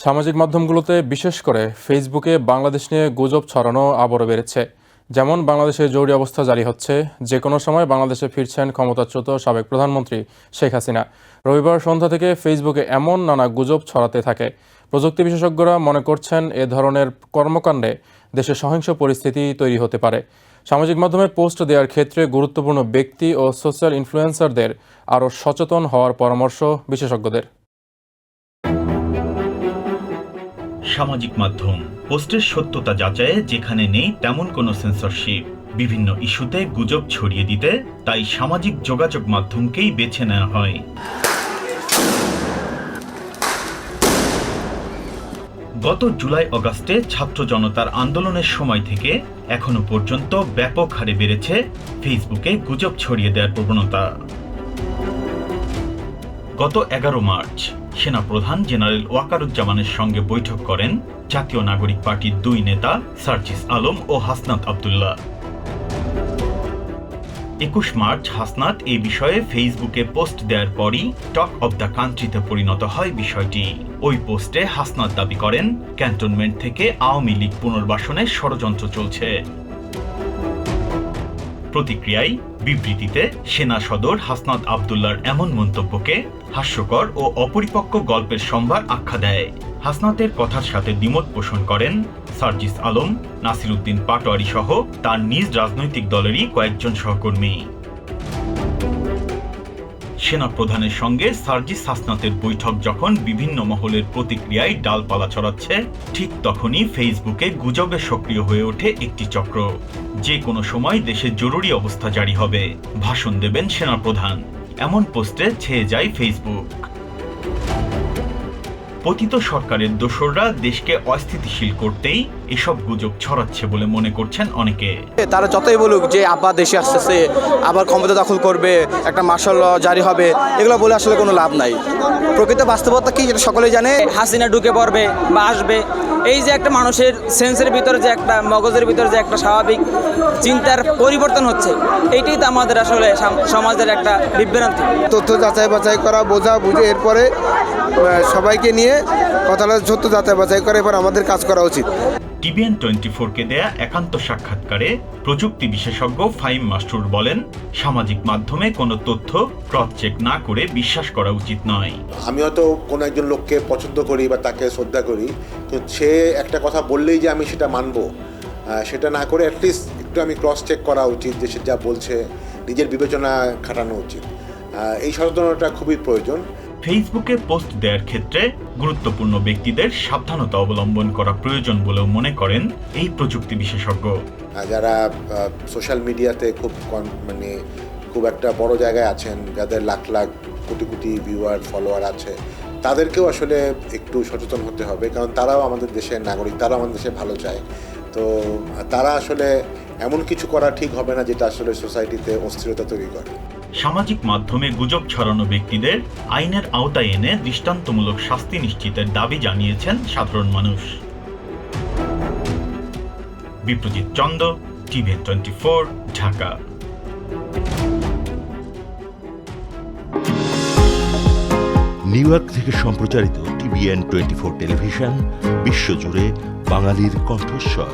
সামাজিক মাধ্যমগুলোতে, বিশেষ করে ফেসবুকে বাংলাদেশ নিয়ে গুজব ছড়ানো আবারও বেড়েছে। যেমন বাংলাদেশে জরুরি অবস্থা জারি হচ্ছে যে কোনো সময় বাংলাদেশে ফিরছেন ক্ষমতাচ্যুত সাবেক প্রধানমন্ত্রী শেখ হাসিনা। রবিবার সন্ধ্যা থেকে ফেসবুকে এমন নানা গুজব ছড়াতে থাকে। প্রযুক্তি বিশেষজ্ঞরা মনে করছেন, এ ধরনের কর্মকাণ্ডে দেশে সহিংস পরিস্থিতি তৈরি হতে পারে। সামাজিক মাধ্যমে পোস্ট দেওয়ার ক্ষেত্রে গুরুত্বপূর্ণ ব্যক্তি ও সোশ্যাল ইনফ্লুয়েন্সারদের আরও সচেতন হওয়ার পরামর্শ বিশেষজ্ঞদের। সামাজিক মাধ্যম। পোস্টের সত্যতা যাচাইয়ে যেখানে নেই তেমন কোনো সেন্সরশিপ বিভিন্ন ইস্যুতে গুজব ছড়িয়ে দিতে তাই সামাজিক যোগাযোগ মাধ্যমকেই বেছে নেওয়া হয়। গত জুলাই অগাস্টে ছাত্র জনতার আন্দোলনের সময় থেকে এখনও পর্যন্ত ব্যাপক হারে বেড়েছে ফেসবুকে গুজব ছড়িয়ে দেওয়ার প্রবণতা। গত এগারো মার্চ সেনাপ্রধান জেনারেল ওয়াকারুজ্জামানের সঙ্গে বৈঠক করেন জাতীয় নাগরিক পার্টির দুই নেতা সার্জিস আলম ও হাসনাত আবদুল্লাহ। একুশ মার্চ হাসনাত এই বিষয়ে ফেসবুকে পোস্ট দেওয়ার পরই টক অব দ্য কান্ট্রিতে পরিণত হয় বিষয়টি। ওই পোস্টে হাসনাত দাবি করেন, ক্যান্টনমেন্ট থেকে আওয়ামী লীগ পুনর্বাসনের ষড়যন্ত্র চলছে। প্রতিক্রিয়ায় বিবৃতিতে সেনা সদর হাসনাত আবদুল্লার এমন মন্তব্যকে হাস্যকর ও অপরিপক্ক গল্পের সম্ভার আখ্যা দেয়। হাসনাতের কথার সাথে দ্বিমত পোষণ করেন সার্জিস আলম, নাসিরুদ্দিন পাটোয়ারি সহ তার নিজ রাজনৈতিক দলেরই কয়েকজন সহকর্মী। সেনা প্রধানের সঙ্গে সার্জিস হাসনাতের বৈঠক যখন বিভিন্ন মহলের প্রতিক্রিয়ায় ডালপালা ছড়াচ্ছে, ঠিক তখনই ফেসবুকে গুজবে সক্রিয় হয়ে ওঠে একটি চক্র। যে কোনো সময় দেশে জরুরি অবস্থা জারি হবে, ভাষণ দেবেন সেনাপ্রধান। এমন পোস্টে ছেয়ে যায় ফেসবুক পতিত সরকারের দোসররা দেশকে অস্থিতিশীল করতেই এসব গুজব ছড়াচ্ছে বলে মনে করছেন অনেকে। তারা যতই বলুক যে আবার দেশে আসতেছে আবার ক্ষমতা দখল করবে একটা মার্শাল ল জারি হবে এগুলো বলে আসলে কোনো লাভ নাই। প্রকৃত বাস্তবতা কি যেটা সকলেই জানে। হাসিনা ঢুকে পড়বে বা আসবে এই যে একটা মানুষের সেন্সের ভিতরে যে একটা মগজের ভিতরে যে একটা স্বাভাবিক চিন্তার পরিবর্তন হচ্ছে এইটাই তো আমাদের আসলে সমাজের একটা বিভ্রান্তি। তথ্য যাচাই বাছাই করা বোঝা বুঝে এরপরে সবাইকে নিয়ে কথাটা সত্য যাচাই বাছাই করে এবার আমাদের কাজ করা উচিত। টিভিএন টোয়েন্টি ফোরকে দেয়া একান্ত সাক্ষাৎকারে প্রযুক্তি বিশেষজ্ঞ ফাইম মাস্টুর বলেন সামাজিক মাধ্যমে কোনো তথ্য ক্রস চেক না করে বিশ্বাস করা উচিত নয়। আমি হয়তো কোনো একজন লোককে পছন্দ করি বা তাকে শ্রদ্ধা করি কিন্তু সে একটা কথা বললেই যে আমি সেটা মানবো সেটা না করে অ্যাটলিস্ট একটু আমি ক্রস চেক করা উচিত যে সে যা বলছে নিজের বিবেচনা খাটানো উচিত। এই সচেতনতা খুবই প্রয়োজন। ফেসবুকে পোস্ট দেওয়ার ক্ষেত্রে গুরুত্বপূর্ণ ব্যক্তিদের সাবধানতা অবলম্বন করা প্রয়োজন বলেও মনে করেন এই প্রযুক্তি বিশেষজ্ঞ। যারা সোশ্যাল মিডিয়াতে খুব মানে খুব একটা বড় জায়গায় আছেন, যাদের লাখ লাখ কোটি কোটি ভিউয়ার ফলোয়ার আছে, তাদেরকেও আসলে একটু সচেতন হতে হবে, কারণ তারাও আমাদের দেশের নাগরিক, তারাও আমাদের দেশে ভালো চায়। তো তারা আসলে এমন কিছু করা ঠিক হবে না, যেটা আসলে সোসাইটিতে অস্থিরতা তৈরি করে। সামাজিক মাধ্যমে গুজব ছড়ানো ব্যক্তিদের আইনের আওতায় এনে দৃষ্টান্তমূলক শাস্তি নিশ্চিতের দাবি জানিয়েছেন সাধারণ মানুষ। Biprojit Chanda TVN twenty four, Dhaka. New York থেকে সম্প্রচারিত টিভিএন টোয়েন্টি ফোর টেলিভিশন, বিশ্বজুড়ে বাঙালির কণ্ঠস্বর।